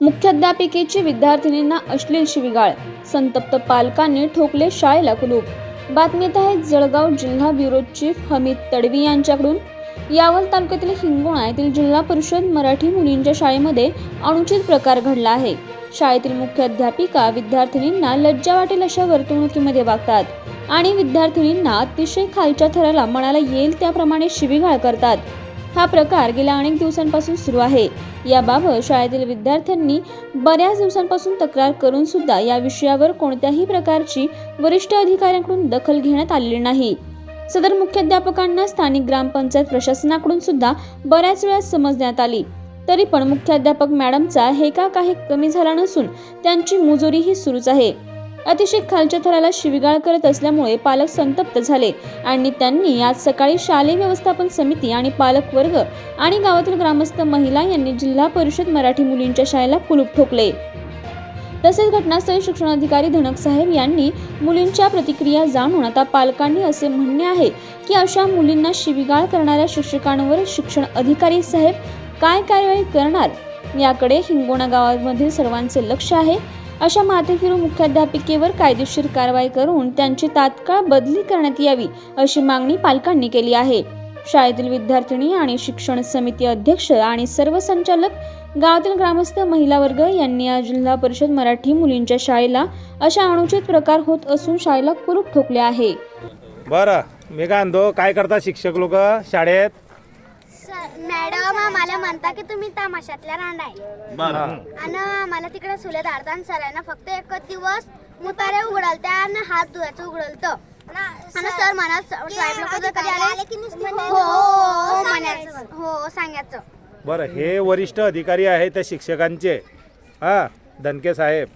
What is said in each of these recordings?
मुख्याध्यापिकेची विद्यार्थिनींना अश्लील शिविगाळ. संतप्त पालकांनी ठोकले शाळेला कुलूप. बातमीत आहे जळगाव जिल्हा ब्युरो चीफ हमीद तडवी यांच्याकडून. यावल तालुक्यातील हिंगोणा येथील जिल्हा परिषद मराठी मुलींच्या शाळेमध्ये अनुचित प्रकार घडला आहे. शाळेतील मुख्याध्यापिका विद्यार्थिनींना लज्जा वाटेल अशा वर्तणुकीमध्ये वागतात आणि विद्यार्थिनींना अतिशय खालच्या थराला मनाला येईल त्याप्रमाणे शिवीगाळ करतात. हा प्रकार गेल्या अनेक दिवसांपासून सुरू आहे. याबाबत शाळेतील विद्यार्थ्यांनी बऱ्याच दिवसांपासून तक्रार करून सुद्धा या विषयावर कोणत्याही प्रकारची वरिष्ठ अधिकाऱ्यांकडून दखल घेण्यात आलेली नाही. सदर मुख्याध्यापकांना स्थानिक ग्रामपंचायत प्रशासनाकडून सुद्धा बऱ्याच वेळा समजण्यात आली. तरी पण मुख्याध्यापक मॅडमचा हे का काही कमी झाला नसून त्यांची मुजोरीही सुरूच आहे. अतिशय खालच्या थराला शिवीगाळ करत असल्यामुळे पालक संतप्त झाले आणि त्यांनी आज सकाळी शालेय व्यवस्थापन समिती आणि पालक वर्ग आणि गावातील ग्रामस्थ महिला यांनी जिल्हा परिषद मराठी मुलींच्या शाळेला कुलूप ठोकले. तसेच घटनास्थळी शिक्षणाधिकारी धनक साहेब यांनी मुलींच्या प्रतिक्रिया जाणून आता पालकांनी असे म्हणणे आहे की अशा मुलींना शिवीगाळ करणाऱ्या शिक्षकांवर शिक्षण अधिकारी साहेब काय कार्यवाही करणार? याकडे हिंगोणा गावामधील सर्वांचे लक्ष आहे. अशा माथेफिरू मुख्याध्यापिकेवर कायदेशीर कारवाई करून त्यांची तात्काळ बदली करण्यात यावी अशी मागणी पालकांनी केली आहे. शाळेतील विद्यार्थिनी आणि शिक्षण समिती अध्यक्ष आणि सर्व संचालक गावातील ग्रामस्थ महिला वर्ग यांनी आज जिल्हा परिषद मराठी मुलींच्या शाळेला अशा अनुचित प्रकार होत असून शाळेला कुलूप ठोकले आहे. बरं मी काय म्हणतो काय करतात शिक्षक लोक शाळेत? सर मॅडम आम्हाला म्हणता की तुम्ही तमाशातल्या रांड आहे बरं आणि आम्हाला तिकडे सुले धाडता आणि सरांना फक्त एकच दिवस मुतारे उघडलते आणि हात धुवायचं उघडलत. आणि सर म्हणा साहेब लोक जर कधी आले हो हो म्हणायचं. हो सांगायचं. बरं हे वरिष्ठ अधिकारी आहे त्या शिक्षकांचे. हां दणके साहेब.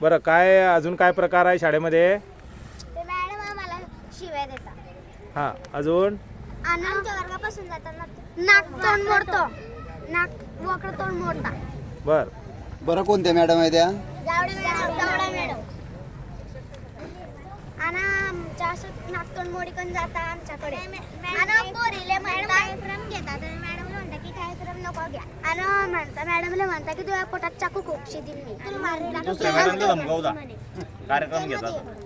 बरं काय अजून काय प्रकार आहे शाळेमध्ये? ते मॅडम आम्हाला शिवाय देतात. हां अजून? आणि आमच्या वर्गापासून जाताना नाक तोंड मोडतो. नाक वक्र तोंड मोडता. बरं. बरं कोणत्या मॅडम आहे त्या जावडे मॅडम जावडे मॅडम. आणि आमच्या असं जाता आमच्याकडे. आणि पोरीले मॅडम कार्यक्रम घेतात आणि मॅडम म्हणता की कार्यक्रम नको घ्या. आणि म्हणता मॅडमला म्हणता की तुझ्या पोटात चाकू खूपशी दिली मी. तुला मारून कार्यक्रम घेतात